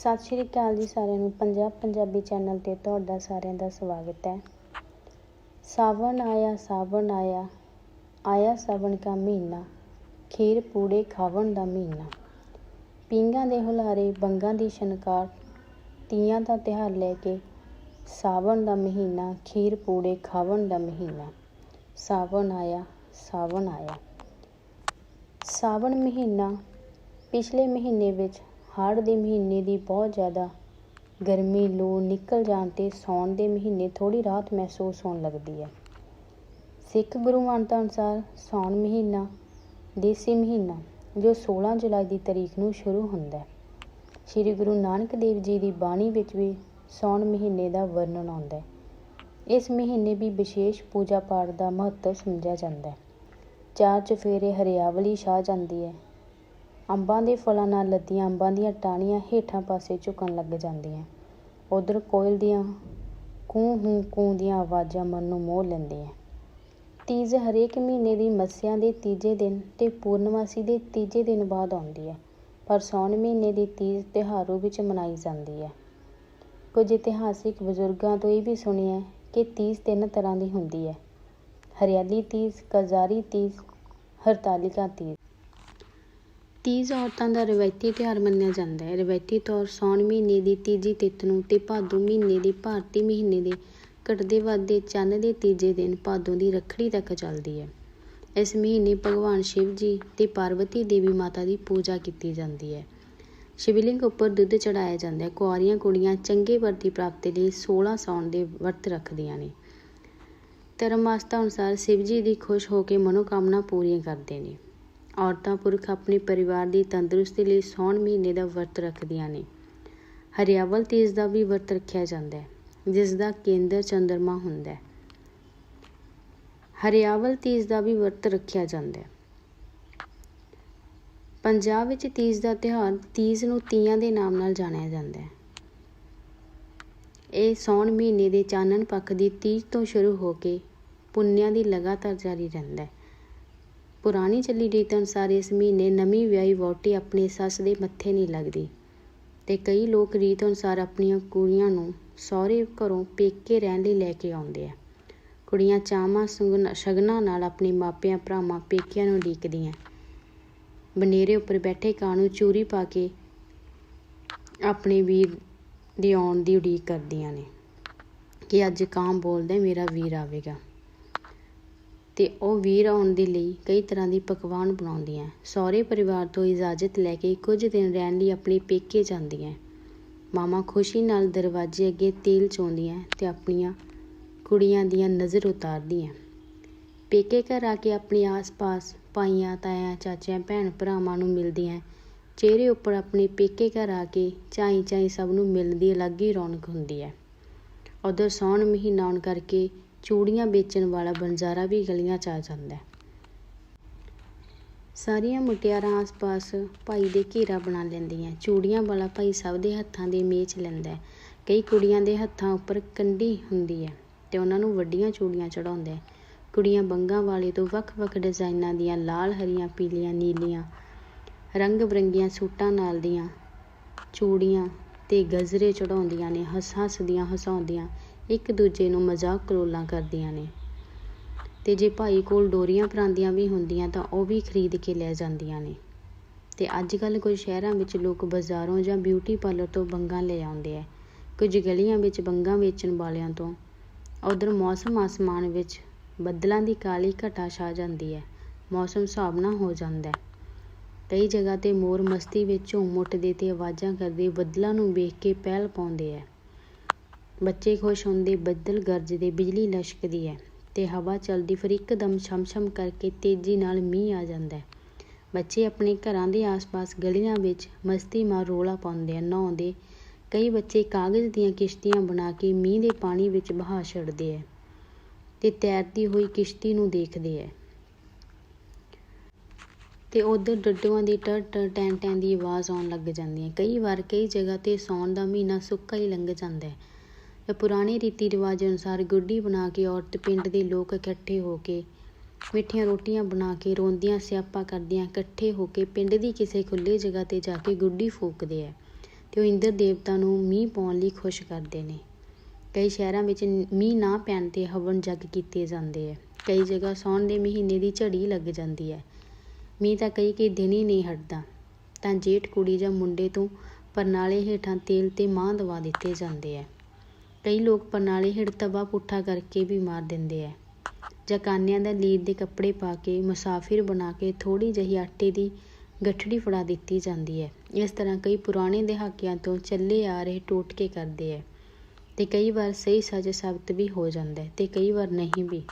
ਸਤਿ ਸ਼੍ਰੀ ਅਕਾਲ ਜੀ ਸਾਰਿਆਂ ਨੂੰ। ਪੰਜਾਬ ਪੰਜਾਬੀ ਚੈਨਲ ਤੇ ਤੁਹਾਡਾ ਸਾਰਿਆਂ ਦਾ ਸਵਾਗਤ ਹੈ। ਸਾਵਣ ਆਇਆ ਸਾਵਣ ਆਇਆ ਆਇਆ ਸਾਵਣ ਕਾ ਮਹੀਨਾ, ਖੀਰ ਪੂੜੇ ਖਾਵਣ ਦਾ ਮਹੀਨਾ। ਪੀਂਘਾਂ ਦੇ ਹੁਲਾਰੇ, ਬੰਗਾਂ ਦੀ ਛਣਕਾਰ ਤੀਆਂ ਦਾ ਤਿਉਹਾਰ ਲੈ ਕੇ ਸਾਵਣ ਦਾ ਮਹੀਨਾ, ਖੀਰ ਪੂੜੇ ਖਾਵਣ ਦਾ ਮਹੀਨਾ। ਸਾਵਣ ਆਇਆ ਸਾਵਣ ਆਇਆ। ਸਾਵਣ ਮਹੀਨਾ ਪਿਛਲੇ ਮਹੀਨੇ ਵਿੱਚ ਹਾੜ ਦੇ ਮਹੀਨੇ ਦੀ ਬਹੁਤ ਜ਼ਿਆਦਾ ਗਰਮੀ, ਲੂ ਨਿਕਲ ਜਾਣ ਤੇ ਸੌਣ ਦੇ ਮਹੀਨੇ ਥੋੜੀ ਰਾਹਤ ਮਹਿਸੂਸ ਹੋਣ ਲੱਗਦੀ ਹੈ। ਸਿੱਖ ਗੁਰੂ ਮਾਨਤਾ ਅਨੁਸਾਰ ਸੌਣ ਮਹੀਨਾ, ਦੇਸੀ ਮਹੀਨਾ, ਜੋ 16 ਜੁਲਾਈ ਦੀ ਤਰੀਕ ਨੂੰ ਸ਼ੁਰੂ ਹੁੰਦਾ ਹੈ। ਸ੍ਰੀ ਗੁਰੂ ਨਾਨਕ ਦੇਵ ਜੀ ਦੀ ਬਾਣੀ ਵਿੱਚ ਵੀ ਸੌਣ ਮਹੀਨੇ ਦਾ ਵਰਣਨ ਆਉਂਦਾ ਹੈ। ਇਸ ਮਹੀਨੇ ਵੀ ਵਿਸ਼ੇਸ਼ ਪੂਜਾ ਪਾਠ ਦਾ ਮਹੱਤਵ ਸਮਝਿਆ ਜਾਂਦਾ ਹੈ। ਚਾਰ ਚੁਫੇਰੇ ਹਰਿਆਵਲੀ ਛਾ ਜਾਂਦੀ ਹੈ। ਅੰਬਾਂ ਦੇ ਫਲਾਂ ਨਾਲ ਲੱਦੀਆਂ ਅੰਬਾਂ ਦੀਆਂ ਟਾਹਣੀਆਂ ਹੇਠਾਂ ਪਾਸੇ ਝੁਕਣ ਲੱਗ ਜਾਂਦੀਆਂ। ਉਧਰ ਕੋਇਲ ਦੀਆਂ ਕੂੰ ਹੂੰ ਕੂੰ ਦੀਆਂ ਆਵਾਜ਼ਾਂ ਮਨ ਨੂੰ ਮੋਹ ਲੈਂਦੀਆਂ। ਤੀਜ ਹਰੇਕ ਮਹੀਨੇ ਦੀ ਮੱਸਿਆ ਦੇ ਤੀਜੇ ਦਿਨ ਤੇ ਪੂਰਨਮਾਸੀ ਦੇ ਤੀਜੇ ਦਿਨ ਬਾਅਦ ਆਉਂਦੀ ਹੈ ਪਰ ਸੌਣ ਮਹੀਨੇ ਦੀ ਤੀਜ ਤਿਉਹਾਰੂ ਵਿੱਚ ਮਨਾਈ ਜਾਂਦੀ ਹੈ। ਕੁਝ ਇਤਿਹਾਸਿਕ ਬਜ਼ੁਰਗਾਂ ਤੋਂ ਇਹ ਵੀ ਸੁਣਿਆ ਕਿ ਤੀਜ ਤਿੰਨ ਤਰ੍ਹਾਂ ਦੀ ਹੁੰਦੀ ਹੈ। ਹਰਿਆਲੀ ਤੀਜ, ਕਜ਼ਾਰੀ ਤੀਜ, ਹਰਤਾਲਿਕਾ ਤੀਜ। ਤੀਜ ਔਰਤਾਂ ਦਾ ਰਵਾਇਤੀ ਤਿਉਹਾਰ ਮੰਨਿਆ ਜਾਂਦਾ ਹੈ। ਰਵਾਇਤੀ ਤੌਰ ਸੌਣ ਮਹੀਨੇ ਦੀ ਤੀਜੀ ਤਿੱਥ ਨੂੰ ਤੇ ਭਾਦੋਂ ਮਹੀਨੇ ਦੀ ਭਾਰਤੀ ਮਹੀਨੇ ਦੇ ਘਟਦੇ ਵੱਧਦੇ ਚੰਨ ਦੇ ਤੀਜੇ ਦਿਨ ਭਾਦੋਂ ਦੀ ਰੱਖੜੀ ਤੱਕ ਚੱਲਦੀ ਹੈ। ਇਸ ਮਹੀਨੇ ਭਗਵਾਨ ਸ਼ਿਵ ਜੀ ਤੇ ਪਾਰਵਤੀ ਦੇਵੀ ਮਾਤਾ ਦੀ ਪੂਜਾ ਕੀਤੀ ਜਾਂਦੀ ਹੈ। ਸ਼ਿਵਲਿੰਗ ਉੱਪਰ ਦੁੱਧ ਚੜਾਇਆ ਜਾਂਦਾ ਹੈ। ਕੁਆਰੀਆਂ ਕੁੜੀਆਂ ਚੰਗੇ ਵਰਤੀ ਪ੍ਰਾਪਤੀ ਲਈ 16 ਸੌਣ ਦੇ ਵਰਤ ਰੱਖਦੀਆਂ ਨੇ। ਧਰਮ ਆਸਥਾ ਅਨੁਸਾਰ ਸ਼ਿਵ ਜੀ ਦੀ ਖੁਸ਼ ਹੋ ਕੇ ਮਨੋਕਾਮਨਾ ਪੂਰੀਆਂ ਕਰਦੇ ਨੇ। ਔਰਤਾਂ ਪੁਰਖ ਆਪਣੇ ਪਰਿਵਾਰ ਦੀ ਤੰਦਰੁਸਤੀ ਲਈ ਸੌਣ ਮਹੀਨੇ ਦਾ ਵਰਤ ਰੱਖਦੀਆਂ ਨੇ। ਹਰਿਆਵਲ ਤੀਜ ਦਾ ਵੀ ਵਰਤ ਰੱਖਿਆ ਜਾਂਦਾ ਹੈ ਜਿਸ ਦਾ ਕੇਂਦਰ ਚੰਦਰਮਾ ਹੁੰਦਾ ਹੈ। ਹਰਿਆਵਲ ਤੀਜ ਦਾ ਵੀ ਵਰਤ ਰੱਖਿਆ ਜਾਂਦਾ ਹੈ। ਪੰਜਾਬ ਵਿੱਚ ਤੀਜ ਦਾ ਤਿਉਹਾਰ ਤੀਜ ਨੂੰ ਤੀਆਂ ਦੇ ਨਾਮ ਨਾਲ ਜਾਣਿਆ ਜਾਂਦਾ ਹੈ। ਇਹ ਸੌਣ ਮਹੀਨੇ ਦੇ ਚਾਨਣ ਪੱਖ ਦੀ ਤੀਜ ਤੋਂ ਸ਼ੁਰੂ ਹੋ ਕੇ ਪੁੰਨਿਆਂ ਦੀ ਲਗਾਤਾਰ ਜਾਰੀ ਰਹਿੰਦਾ ਹੈ। ਪੁਰਾਣੀ ਚੱਲੀ ਰੀਤ ਅਨੁਸਾਰ ਇਸ ਮਹੀਨੇ ਨਵੀਂ ਵਿਆਹੀ ਵਹੁਟੀ ਆਪਣੀ ਸੱਸ ਦੇ ਮੱਥੇ ਨਹੀਂ ਲੱਗਦੀ ਤੇ ਕਈ ਲੋਕ ਰੀਤ ਅਨੁਸਾਰ ਆਪਣੀਆਂ ਕੁੜੀਆਂ ਨੂੰ ਸਹੁਰੇ ਘਰੋਂ ਪੇਕੇ ਰਹਿਣ ਲਈ ਲੈ ਕੇ ਆਉਂਦੇ ਆ। ਕੁੜੀਆਂ ਚਾਵਾਂ ਸ਼ਗਨਾਂ ਨਾਲ ਆਪਣੇ ਮਾਪਿਆਂ ਭਰਾਵਾਂ ਪੇਕਿਆਂ ਨੂੰ ਉਡੀਕਦੀਆਂ ਬਨੇਰੇ ਉੱਪਰ ਬੈਠੇ ਕਾਂ ਨੂੰ ਚੂਰੀ ਪਾ ਕੇ ਆਪਣੇ ਵੀਰ ਦੇ ਆਉਣ ਦੀ ਉਡੀਕ ਕਰਦੀਆਂ ਨੇ ਕਿ ਅੱਜ ਕਾਂ ਬੋਲਦਾ ਮੇਰਾ ਵੀਰ ਆਵੇਗਾ। ਤੇ ਉਹ ਵੀਰ ਆਉਣ ਦੇ ਲਈ ਕਈ ਤਰ੍ਹਾਂ ਦੀ ਪਕਵਾਨ ਬਣਾਉਂਦੀਆਂ। ਸਹੁਰੇ ਪਰਿਵਾਰ ਤੋਂ ਇਜਾਜ਼ਤ ਲੈ ਕੇ ਕੁਝ ਦਿਨ ਰਹਿਣ ਲਈ ਆਪਣੇ ਪੇਕੇ ਜਾਂਦੀਆਂ। ਮਾਮਾ ਖੁਸ਼ੀ ਨਾਲ ਦਰਵਾਜ਼ੇ ਅੱਗੇ ਤੇਲ ਚੋਂਦੀਆਂ ਤੇ ਆਪਣੀਆਂ ਕੁੜੀਆਂ ਦੀਆਂ ਨਜ਼ਰ ਉਤਾਰਦੀਆਂ। ਪੇਕੇ ਘਰ ਆ ਕੇ ਆਪਣੇ ਆਸ-ਪਾਸ ਭਾਈਆਂ, ਤਾਇਆਂ, ਚਾਚਿਆਂ, ਭੈਣ ਭਰਾਵਾਂ ਨੂੰ ਮਿਲਦੀਆਂ। ਚਿਹਰੇ ਉੱਪਰ ਆਪਣੇ ਪੇਕੇ ਘਰ ਆ ਕੇ ਚਾਈ ਚਾਈ ਸਭ ਨੂੰ ਮਿਲਣ ਦੀ ਅਲੱਗ ਹੀ ਰੌਣਕ ਹੁੰਦੀ ਹੈ। ਉਧਰ ਸੌਣ ਮਹੀਨਾ ਆਉਣ ਕਰਕੇ ਚੂੜੀਆਂ ਵੇਚਣ ਵਾਲਾ ਬੰਜਾਰਾ ਵੀ ਗਲੀਆਂ 'ਚ ਆ ਜਾਂਦਾ ਹੈ। ਸਾਰੀਆਂ ਮੁਟਿਆਰਾਂ ਆਸ-ਪਾਸ ਭਾਈ ਦੇ ਘੇਰਾ ਬਣਾ ਲੈਂਦੀਆਂ ਚੂੜੀਆਂ ਵਾਲਾ ਭਾਈ ਸਭ ਦੇ ਹੱਥਾਂ ਦੇ ਮੇਚ ਲੈਂਦਾ ਹੈ। ਕਈ ਕੁੜੀਆਂ ਦੇ ਹੱਥਾਂ ਉੱਪਰ ਕੰਢੀ ਹੁੰਦੀ ਹੈ ਤੇ ਉਹਨਾਂ ਨੂੰ ਵੱਡੀਆਂ ਚੂੜੀਆਂ ਚੜਾਉਂਦਾ ਹੈ। ਕੁੜੀਆਂ ਬੰਗਾਂ ਵਾਲੇ ਤੋਂ ਵੱਖ-ਵੱਖ ਡਿਜ਼ਾਈਨਾਂ ਦੀਆਂ ਲਾਲ, ਹਰੀਆਂ, ਪੀਲੀਆਂ, ਨੀਲੀਆਂ ਰੰਗ ਬਰੰਗੀਆਂ ਸੂਟਾਂ ਨਾਲ ਦੀਆਂ ਚੂੜੀਆਂ ਤੇ ਗਜ਼ਰੇ ਚੜਾਉਂਦੀਆਂ ਨੇ ਹੱਸ ਹੱਸਦੀਆਂ ਹਸਾਉਂਦੀਆਂ। ਇੱਕ ਦੂਜੇ ਨੂੰ ਮਜ਼ਾਕ ਕਲੋਲਾਂ ਕਰਦੀਆਂ ਨੇ। ਤੇ ਜੇ ਭਾਈ ਕੋਲ ਡੋਰੀਆਂ ਪਰਾਂਦੀਆਂ ਵੀ ਹੁੰਦੀਆਂ ਤਾਂ ਉਹ ਵੀ ਖਰੀਦ ਕੇ ਲੈ ਜਾਂਦੀਆਂ ਨੇ। ਤੇ ਅੱਜ ਕੱਲ ਕੁਝ ਸ਼ਹਿਰਾਂ ਵਿੱਚ ਲੋਕ ਬਾਜ਼ਾਰੋਂ ਜਾਂ ਬਿਊਟੀ ਪਾਰਲਰ ਤੋਂ ਬੰਗਾਂ ਲੈ ਆਉਂਦੇ ਆ। ਕੁਝ ਗਲੀਆਂ ਵਿੱਚ ਬੰਗਾਂ ਵੇਚਣ ਵਾਲਿਆਂ ਤੋਂ। ਉਧਰ ਮੌਸਮ ਆਸਮਾਨ ਵਿੱਚ ਬੱਦਲਾਂ ਦੀ ਕਾਲੀ ਘਟਾ ਛਾ ਜਾਂਦੀ ਹੈ। ਮੌਸਮ ਸੁਹਾਵਣਾ ਹੋ ਜਾਂਦਾ ਹੈ। ਕਈ ਜਗ੍ਹਾ ਤੇ ਮੋਰ ਮਸਤੀ ਵਿੱਚ ਝੂਮ ਉੱਠਦੇ ਤੇ ਆਵਾਜ਼ਾਂ ਕਰਦੇ ਬੱਦਲਾਂ ਨੂੰ ਵੇਖ ਕੇ ਪਹਿਲ ਪਾਉਂਦੇ ਆ। ਬੱਚੇ ਖੁਸ਼ ਹੁੰਦੇ, ਬੱਦਲ ਗਰਜਦੇ, ਬਿਜਲੀ ਲਸ਼ਕਦੀ ਹੈ ਤੇ ਹਵਾ ਚੱਲਦੀ ਫਿਰ ਇੱਕਦਮ ਛਮਛਮ ਕਰਕੇ ਤੇਜ਼ੀ ਨਾਲ ਮੀਂਹ ਆ ਜਾਂਦਾ ਹੈ। ਬੱਚੇ ਆਪਣੇ ਘਰਾਂ ਦੇ ਆਸ-ਪਾਸ ਗਲੀਆਂ ਵਿੱਚ ਮਸਤੀ ਮਾਰ ਰੋਲਾ ਪਾਉਂਦੇ ਆ, ਨਹਾਉਂਦੇ। ਕਈ ਬੱਚੇ ਕਾਗਜ਼ ਦੀਆਂ ਕਿਸ਼ਤੀਆਂ ਬਣਾ ਕੇ ਮੀਂਹ ਦੇ ਪਾਣੀ ਵਿੱਚ ਬਹਾ ਛੱਡਦੇ ਆ ਤੇ ਤੈਰਦੀ ਹੋਈ ਕਿਸ਼ਤੀ ਨੂੰ ਦੇਖਦੇ ਆ ਤੇ ਉਧਰ ਡੱਡੂਆਂ ਦੀ ਟਰ ਟਰ ਟੈਂ ਟੈਂ ਦੀ ਆਵਾਜ਼ ਆਉਣ ਲੱਗ ਜਾਂਦੀ ਹੈ। ਕਈ ਵਾਰ ਕਈ ਜਗ੍ਹਾ ਤੇ ਸੌਣ ਦਾ ਮਹੀਨਾ ਸੁੱਕਾ ਹੀ ਲੰਘ ਜਾਂਦਾ ਹੈ। ਪੁਰਾਣੇ ਰੀਤੀ ਰਿਵਾਜ ਅਨੁਸਾਰ ਗੁੱਡੀ ਬਣਾ ਕੇ ਔਰਤ ਪਿੰਡ ਦੇ ਲੋਕ ਇਕੱਠੇ ਹੋ ਕੇ ਮਿੱਠੀਆਂ ਰੋਟੀਆਂ ਬਣਾ ਕੇ ਰੋਂਦੀਆਂ ਸਿਆਪਾ ਕਰਦੀਆਂ ਇਕੱਠੇ ਹੋ ਕੇ ਪਿੰਡ ਦੀ ਕਿਸੇ ਖੁੱਲੇ ਜਗ੍ਹਾ ਤੇ ਜਾ ਕੇ ਗੁੱਡੀ ਫੂਕਦੇ ਆ ਤੇ ਉਹ ਇੰਦਰ ਦੇਵਤਾ ਨੂੰ ਮੀਂਹ ਪਾਉਣ ਲਈ ਖੁਸ਼ ਕਰਦੇ ਨੇ। ਕਈ ਸ਼ਹਿਰਾਂ ਵਿੱਚ ਮੀਂਹ ਨਾ ਪੈਣ ਤੇ ਹਵਨ ਜਗ ਕੀਤੇ ਜਾਂਦੇ ਹੈ ਕਈ ਜਗ੍ਹਾ ਸਾਉਣ ਦੇ ਮਹੀਨੇ ਦੀ ਝੜੀ ਲੱਗ ਜਾਂਦੀ ਹੈ ਮੀਂਹ ਤਾਂ ਕਈ ਕਈ ਦਿਨ ਹੀ ਨਹੀਂ ਹਟਦਾ। ਤਾਂ ਜੇਠ ਕੁੜੀ ਜਾਂ ਮੁੰਡੇ ਤੋਂ ਪਰਨਾਲੇ ਹੇਠਾਂ ਤੇਲ ਤੇ ਮਾਂ ਦਵਾ ਦਿੱਤੇ ਜਾਂਦੇ ਹੈ ਕਈ ਲੋਕ ਪਰਨਾਲੇ ਹੇਠ ਤਵਾ ਪੁੱਠਾ ਕਰਕੇ ਵੀ ਮਾਰ ਦਿੰਦੇ ਹੈ ਜਕਾਨਿਆਂ ਦਾ ਲੀਰ ਦੇ ਕੱਪੜੇ ਪਾ ਕੇ ਮੁਸਾਫਿਰ ਬਣਾ ਕੇ ਥੋੜੀ ਜਿਹੀ ਆਟੇ ਦੀ ਗੱਠੜੀ ਫੜਾ ਦਿੱਤੀ ਜਾਂਦੀ ਹੈ। ਇਸ ਤਰ੍ਹਾਂ ਕਈ ਪੁਰਾਣੇ ਦਹਾਕਿਆਂ ਤੋਂ ਚੱਲੇ ਆ ਰਹੇ ਟੋਟਕੇ ਕਰਦੇ ਹੈ ਤੇ ਕਈ ਵਾਰ ਸਹੀ ਸੱਚ ਸਾਬਤ ਵੀ ਹੋ ਜਾਂਦਾ ਹੈ ਤੇ ਕਈ ਵਾਰ ਨਹੀਂ ਵੀ।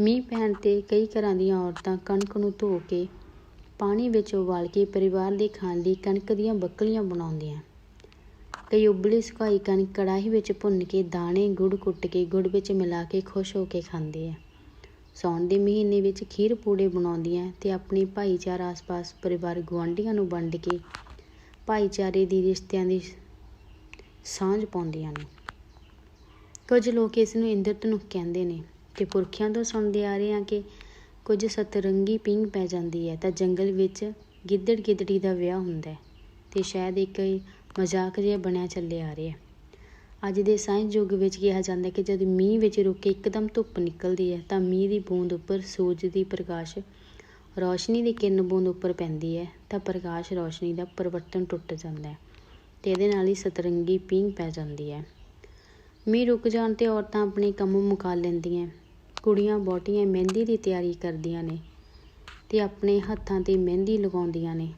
ਮੀਂਹ ਪੈਣ ਤੇ ਕਈ ਘਰਾਂ ਦੀਆਂ ਔਰਤਾਂ ਕਣਕ ਨੂੰ ਧੋ ਕੇ ਪਾਣੀ ਵਿੱਚ ਉਬਾਲ ਕੇ ਪਰਿਵਾਰ ਦੇ ਖਾਣ ਲਈ ਕਣਕ ਦੀਆਂ ਬੱਕਲੀਆਂ ਬਣਾਉਂਦੀਆਂ। ਕਈ ਉਬਲੀ ਸੁਕਾਈ ਕਣਕ ਕੜਾਹੀ ਵਿੱਚ ਭੁੰਨ ਕੇ ਦਾਣੇ, ਗੁੜ ਕੁੱਟ ਕੇ ਗੁੜ ਵਿੱਚ ਮਿਲਾ ਕੇ ਖੁਸ਼ ਹੋ ਕੇ ਖਾਂਦੇ ਆ। ਸਾਉਣ ਦੇ ਮਹੀਨੇ ਵਿੱਚ ਖੀਰ ਪੂੜੇ ਬਣਾਉਂਦੀਆਂ ਤੇ ਆਪਣੇ ਭਾਈਚਾਰਾ, ਆਸ-ਪਾਸ ਪਰਿਵਾਰ ਗੁਆਂਢੀਆਂ ਨੂੰ ਵੰਡ ਕੇ ਭਾਈਚਾਰੇ ਦੀ ਰਿਸ਼ਤਿਆਂ ਦੀ ਸਾਂਝ ਪਾਉਂਦੀਆਂ ਨੇ। ਕੁਝ ਲੋਕ ਇਸ ਨੂੰ ਇੰਦਰ ਧਨੁਖ ਕਹਿੰਦੇ ਨੇ ਤੇ ਪੁਰਖਿਆਂ ਤੋਂ ਸੁਣਦੇ ਆ ਰਹੇ ਆ ਕਿ ਕੁਝ ਸਤਰੰਗੀ ਪਿੰਗ ਪੈ ਜਾਂਦੀ ਹੈ ਤਾਂ ਜੰਗਲ ਵਿੱਚ ਗਿੱਦੜ ਗਿੱਦੜੀ ਦਾ ਵਿਆਹ ਹੁੰਦਾ ਹੈ ਤੇ ਸ਼ਾਇਦ ਇੱਕ ਮਜ਼ਾਕ ਜਿਹਾ ਬਣਿਆ ਚੱਲੇ ਆ ਰਿਹਾ ਅੱਜ ਦੇ ਸਾਇੰਸ ਯੁੱਗ ਵਿੱਚ ਕਿਹਾ ਜਾਂਦਾ ਹੈ ਕਿ ਜਦ ਮੀਂਹ ਵਿੱਚ ਰੁਕ ਕੇ ਇੱਕਦਮ ਧੁੱਪ ਨਿਕਲਦੀ ਹੈ, ਤਾਂ ਮੀਂਹ ਦੀ ਬੂੰਦ ਉੱਪਰ ਸੂਰਜ ਦੀ ਪ੍ਰਕਾਸ਼ ਰੌਸ਼ਨੀ ਦੀ ਕਿਰਨ ਬੂੰਦ ਉੱਪਰ ਪੈਂਦੀ ਹੈ, ਤਾਂ ਪ੍ਰਕਾਸ਼ ਰੌਸ਼ਨੀ ਦਾ ਪਰਿਵਰਤਨ ਟੁੱਟ ਜਾਂਦਾ ਹੈ ਤੇ ਇਹਦੇ ਨਾਲ ਹੀ ਸਤਰੰਗੀ ਪੀਂਘ ਪੈ ਜਾਂਦੀ ਹੈ। ਮੀਂਹ ਰੁਕ ਜਾਣ ਤੇ ਔਰਤਾਂ ਆਪਣੇ ਕੰਮ ਮੁਕਾ ਲੈਂਦੀਆਂ ਕੁੜੀਆਂ ਬਹੁਤੀਆਂ ਮਹਿੰਦੀ ਦੀ ਤਿਆਰੀ ਕਰਦੀਆਂ ਨੇ ਤੇ ਆਪਣੇ ਹੱਥਾਂ ਤੇ ਮਹਿੰਦੀ ਲਗਾਉਂਦੀਆਂ ਨੇ।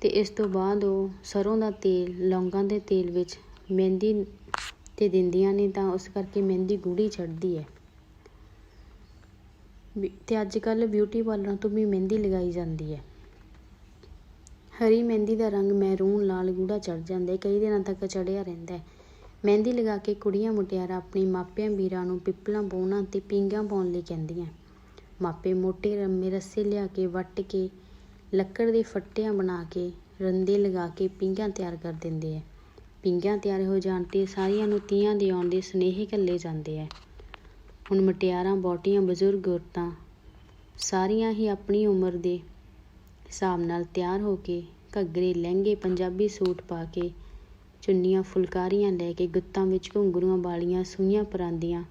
ਤੇ ਇਸ ਤੋਂ ਬਾਅਦ ਉਹ ਸਰੋਂ ਦਾ ਤੇਲ, ਲੌਂਗਾਂ ਦੇ ਤੇਲ ਵਿੱਚ ਮਹਿੰਦੀ ਤੇ ਦਿੰਦੀਆਂ ਨੇ ਤਾਂ ਉਸ ਕਰਕੇ ਮਹਿੰਦੀ ਗੂੜੀ ਚੜ੍ਹਦੀ ਹੈ। ਵੀ- ਤੇ ਅੱਜ ਕੱਲ੍ਹ ਬਿਊਟੀ ਪਾਰਲਰਾਂ ਤੋਂ ਵੀ ਮਹਿੰਦੀ ਲਗਾਈ ਜਾਂਦੀ ਹੈ। ਹਰੀ ਮਹਿੰਦੀ ਦਾ ਰੰਗ ਮਹਿਰੂਨ ਲਾਲ ਗੂੜਾ ਚੜ ਜਾਂਦਾ ਹੈ, ਕਈ ਦਿਨਾਂ ਤੱਕ ਚੜਿਆ ਰਹਿੰਦਾ ਹੈ। ਮਹਿੰਦੀ ਲਗਾ ਕੇ ਕੁੜੀਆਂ ਮੁਟਿਆਰਾਂ ਆਪਣੇ ਮਾਪਿਆਂ ਵੀਰਾਂ ਨੂੰ ਪਿੱਪਲਾਂ ਪਾਉਣਾ ਤੇ ਪੀਂਘਾਂ ਪਾਉਣ ਲਈ ਕਹਿੰਦੀਆਂ। ਮਾਪੇ ਮੋਟੇ ਰੰਮੇ ਰੱਸੇ ਲਿਆ ਕੇ ਵੱਟ ਕੇ ਲੱਕੜ ਦੇ ਫੱਟਿਆਂ ਬਣਾ ਕੇ, ਰੰਦੇ ਲਗਾ ਕੇ ਪੀਂਘਾਂ ਤਿਆਰ ਕਰ ਦਿੰਦੇ ਹੈ ਪੀਂਘਾਂ ਤਿਆਰ ਹੋ ਜਾਣ ਤੇ ਸਾਰੀਆਂ ਨੂੰ ਤੀਆਂ ਦੇ ਆਉਣ ਦੇ ਸੁਨੇਹੇ ਘੱਲੇ ਜਾਂਦੇ ਹੈ ਹੁਣ ਮਟਿਆਰਾਂ, ਬੋਟੀਆਂ, ਬਜ਼ੁਰਗ ਔਰਤਾਂ ਸਾਰੀਆਂ ਹੀ ਆਪਣੀ ਉਮਰ ਦੇ ਹਿਸਾਬ ਨਾਲ ਤਿਆਰ ਹੋ ਕੇ ਘੱਗਰੇ, ਲਹਿੰਗੇ, ਪੰਜਾਬੀ ਸੂਟ ਪਾ ਕੇ ਚੁੰਨੀਆਂ, ਫੁਲਕਾਰੀਆਂ ਲੈ ਕੇ ਗੁੱਤਾਂ ਵਿੱਚ ਘੁੰਗਰੂਆਂ ਵਾਲੀਆਂ ਸੂਈਆਂ ਪਰਾਂਦੀਆਂ,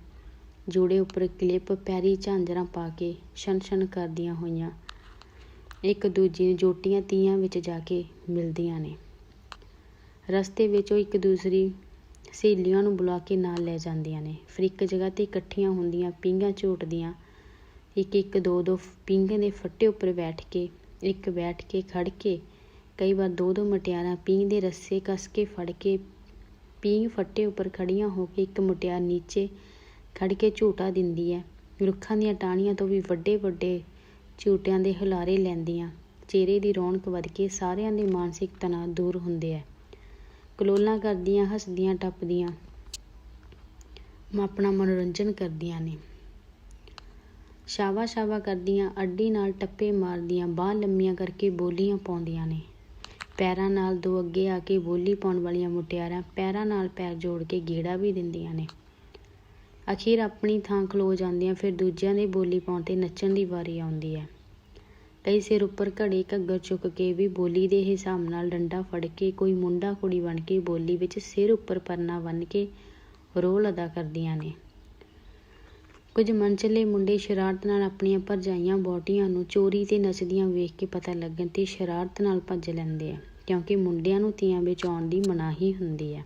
ਜੋੜੇ ਉੱਪਰ ਕਲਿੱਪ, ਪੈਰੀ, ਝਾਂਜਰਾਂ ਪਾ ਕੇ ਛਣ ਛਣ ਕਰਦੀਆਂ ਹੋਈਆਂ। ਇੱਕ ਦੂਜੀ ਨੂੰ ਜੋਟੀਆਂ ਤੀਆਂ ਵਿੱਚ ਜਾ ਕੇ ਮਿਲਦੀਆਂ ਨੇ। ਰਸਤੇ ਵਿੱਚ ਉਹ ਇੱਕ ਦੂਸਰੀ ਸਹੇਲੀਆਂ ਨੂੰ ਬੁਲਾ ਕੇ ਨਾਲ ਲੈ ਜਾਂਦੀਆਂ ਨੇ। ਫਿਰ ਇੱਕ ਜਗ੍ਹਾ ਤੇ ਇਕੱਠੀਆਂ ਹੁੰਦੀਆਂ ਪੀਂਘਾਂ ਝੋਟਦੀਆਂ। ਇੱਕ ਇੱਕ ਦੋ ਦੋ ਪੀਂਘਾਂ ਦੇ ਫੱਟੇ ਉੱਪਰ ਬੈਠ ਕੇ, ਇੱਕ ਬੈਠ ਕੇ ਖੜ ਕੇ, ਕਈ ਵਾਰ ਦੋ ਦੋ ਮਟਿਆਰਾਂ ਪੀਂਘ ਦੇ ਰੱਸੇ ਕੱਸ ਕੇ ਫੜ ਕੇ ਪੀਂਘ ਫੱਟੇ ਉੱਪਰ ਖੜੀਆਂ ਹੋ ਕੇ ਇੱਕ ਮੁਟਿਆਰ ਨੀਚੇ ਖੜ ਕੇ ਝੂਟਾ ਦਿੰਦੀ ਹੈ। ਰੁੱਖਾਂ ਦੀਆਂ ਟਾਹਣੀਆਂ ਤੋਂ ਵੀ ਵੱਡੇ ਵੱਡੇ ਝੂਟਿਆਂ ਦੇ ਹੁਲਾਰੇ ਲੈਂਦੀਆਂ। ਚਿਹਰੇ ਦੀ ਰੌਣਕ ਵੱਧ ਕੇ ਸਾਰਿਆਂ ਦੇ ਮਾਨਸਿਕ ਤਣਾਅ ਦੂਰ ਹੁੰਦੇ ਹੈ ਕਲੋਲਾਂ ਕਰਦੀਆਂ, ਹੱਸਦੀਆਂ, ਟੱਪਦੀਆਂ ਆਪਣਾ ਮਨੋਰੰਜਨ ਕਰਦੀਆਂ ਨੇ। ਸ਼ਾਵਾ ਸ਼ਾਵਾ ਕਰਦੀਆਂ, ਅੱਡੀ ਨਾਲ ਟੱਪੇ ਮਾਰਦੀਆਂ, ਬਾਹ ਲੰਮੀਆਂ ਕਰਕੇ ਬੋਲੀਆਂ ਪਾਉਂਦੀਆਂ ਨੇ। ਪੈਰਾਂ ਨਾਲ ਦੋ ਅੱਗੇ ਆ ਕੇ ਬੋਲੀ ਪਾਉਣ ਵਾਲੀਆਂ ਮੁਟਿਆਰਾਂ ਪੈਰਾਂ ਨਾਲ ਪੈਰ ਜੋੜ ਕੇ ਗੇੜਾ ਵੀ ਦਿੰਦੀਆਂ ਨੇ। ਅਖੀਰ ਆਪਣੀ ਥਾਂ ਖਲੋ ਜਾਂਦੀਆਂ, ਫਿਰ ਦੂਜਿਆਂ ਦੇ ਬੋਲੀ ਪਾਉਣ ਤੇ ਨੱਚਣ ਦੀ ਵਾਰੀ ਆਉਂਦੀ ਹੈ। ਕਈ ਸਿਰ ਉੱਪਰ ਘੜੇ ਘੱਗਰ ਚੁੱਕ ਕੇ ਵੀ ਬੋਲੀ ਦੇ ਹਿਸਾਬ ਨਾਲ ਡੰਡਾ ਫੜ ਕੇ ਕੋਈ ਮੁੰਡਾ ਕੁੜੀ ਬਣ ਕੇ ਬੋਲੀ ਵਿੱਚ ਸਿਰ ਉੱਪਰ ਪਰਨਾ ਬੰਨ ਕੇ ਰੋਲ ਅਦਾ ਕਰਦੀਆਂ ਨੇ। ਕੁਝ ਮਨਚਲੇ ਮੁੰਡੇ ਸ਼ਰਾਰਤ ਨਾਲ ਆਪਣੀਆਂ ਭਰਜਾਈਆਂ ਬੋਟੀਆਂ ਨੂੰ ਚੋਰੀ ਤੇ ਨੱਚਦੀਆਂ ਵੇਖ ਕੇ ਪਤਾ ਲੱਗਣ ਤੇ ਸ਼ਰਾਰਤ ਨਾਲ ਭੱਜ ਲੈਂਦੇ ਆ, ਕਿਉਂਕਿ ਮੁੰਡਿਆਂ ਨੂੰ ਤੀਆਂ ਵਿੱਚ ਆਉਣ ਦੀ ਮਨਾਹੀ ਹੁੰਦੀ ਹੈ।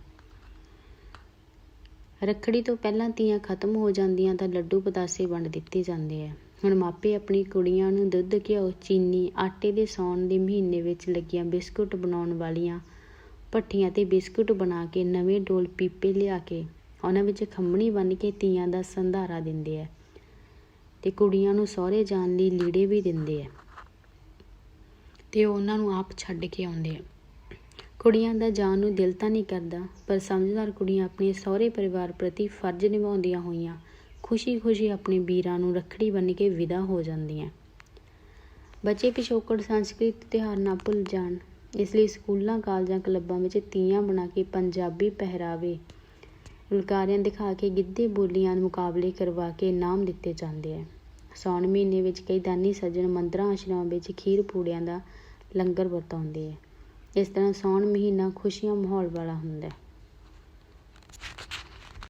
ਰੱਖੜੀ ਤੋਂ ਪਹਿਲਾਂ ਤੀਆਂ ਖਤਮ ਹੋ ਜਾਂਦੀਆਂ ਤਾਂ ਲੱਡੂ ਪਤਾਸੇ ਵੰਡ ਦਿੱਤੇ ਜਾਂਦੇ ਆ। ਹੁਣ ਮਾਪੇ ਆਪਣੀ ਕੁੜੀਆਂ ਨੂੰ ਦੁੱਧ ਘਿਓ, ਚੀਨੀ, ਆਟੇ ਦੇ ਸੌਣ ਦੇ ਮਹੀਨੇ ਵਿੱਚ ਲੱਗੀਆਂ ਬਿਸਕੁਟ ਬਣਾਉਣ ਵਾਲੀਆਂ ਭੱਠੀਆਂ ਤੇ ਬਿਸਕੁਟ ਬਣਾ ਕੇ ਨਵੇਂ ਡੋਲ ਪੀਪੇ ਲਿਆ ਕੇ ਉਹਨਾਂ ਵਿੱਚ ਖੰਮਣੀ ਬੰਨ੍ਹ ਕੇ ਤੀਆਂ ਦਾ ਸੰਧਾਰਾ ਦਿੰਦੇ ਆ ਤੇ ਕੁੜੀਆਂ ਨੂੰ ਸਹੁਰੇ ਜਾਣ ਲਈ ਲੀੜੇ ਵੀ ਦਿੰਦੇ ਆ ਤੇ ਉਹਨਾਂ ਨੂੰ ਆਪ ਛੱਡ ਕੇ ਆਉਂਦੇ ਆ। ਕੁੜੀਆਂ ਦਾ ਜਾਣ ਨੂੰ ਦਿਲ ਤਾਂ ਨਹੀਂ ਕਰਦਾ, ਪਰ ਸਮਝਦਾਰ ਕੁੜੀਆਂ ਆਪਣੇ ਸਹੁਰੇ ਪਰਿਵਾਰ ਪ੍ਰਤੀ ਫਰਜ਼ ਨਿਭਾਉਂਦੀਆਂ ਹੋਈਆਂ, ਖੁਸ਼ੀ-ਖੁਸ਼ੀ ਆਪਣੇ ਵੀਰਾਂ ਨੂੰ ਰੱਖੜੀ ਬੰਨ੍ਹ ਕੇ ਵਿਦਾ ਹੋ ਜਾਂਦੀਆਂ। ਬੱਚੇ ਪਿਛੋਕੜ, ਸੰਸਕ੍ਰਿਤ ਤਿਉਹਾਰ ਨਾ ਭੁੱਲ ਜਾਣ, ਇਸ ਲਈ ਸਕੂਲਾਂ, ਕਾਲਜਾਂ, ਕਲੱਬਾਂ ਵਿੱਚ ਤੀਆਂ ਬਣਾ ਕੇ ਪੰਜਾਬੀ ਪਹਿਰਾਵੇ ਫੁਲਕਾਰੀਆਂ ਦਿਖਾ ਕੇ ਗਿੱਧੇ ਬੋਲੀਆਂ ਮੁਕਾਬਲੇ ਕਰਵਾ ਕੇ ਇਨਾਮ ਦਿੱਤੇ ਜਾਂਦੇ ਆ। ਸਾਉਣ ਮਹੀਨੇ ਵਿੱਚ ਕਈ ਦਾਨੀ ਸੱਜਣ ਮੰਦਰਾਂ, ਆਸ਼ਰਮਾਂ ਵਿੱਚ ਖੀਰ ਪੂੜਿਆਂ ਦਾ ਲੰਗਰ ਵਰਤਾਉਂਦੇ ਆ। ਇਸ ਤਰ੍ਹਾਂ ਸਾਉਣ ਮਹੀਨਾ ਖੁਸ਼ੀਆਂ ਮਾਹੌਲ ਵਾਲਾ ਹੁੰਦਾ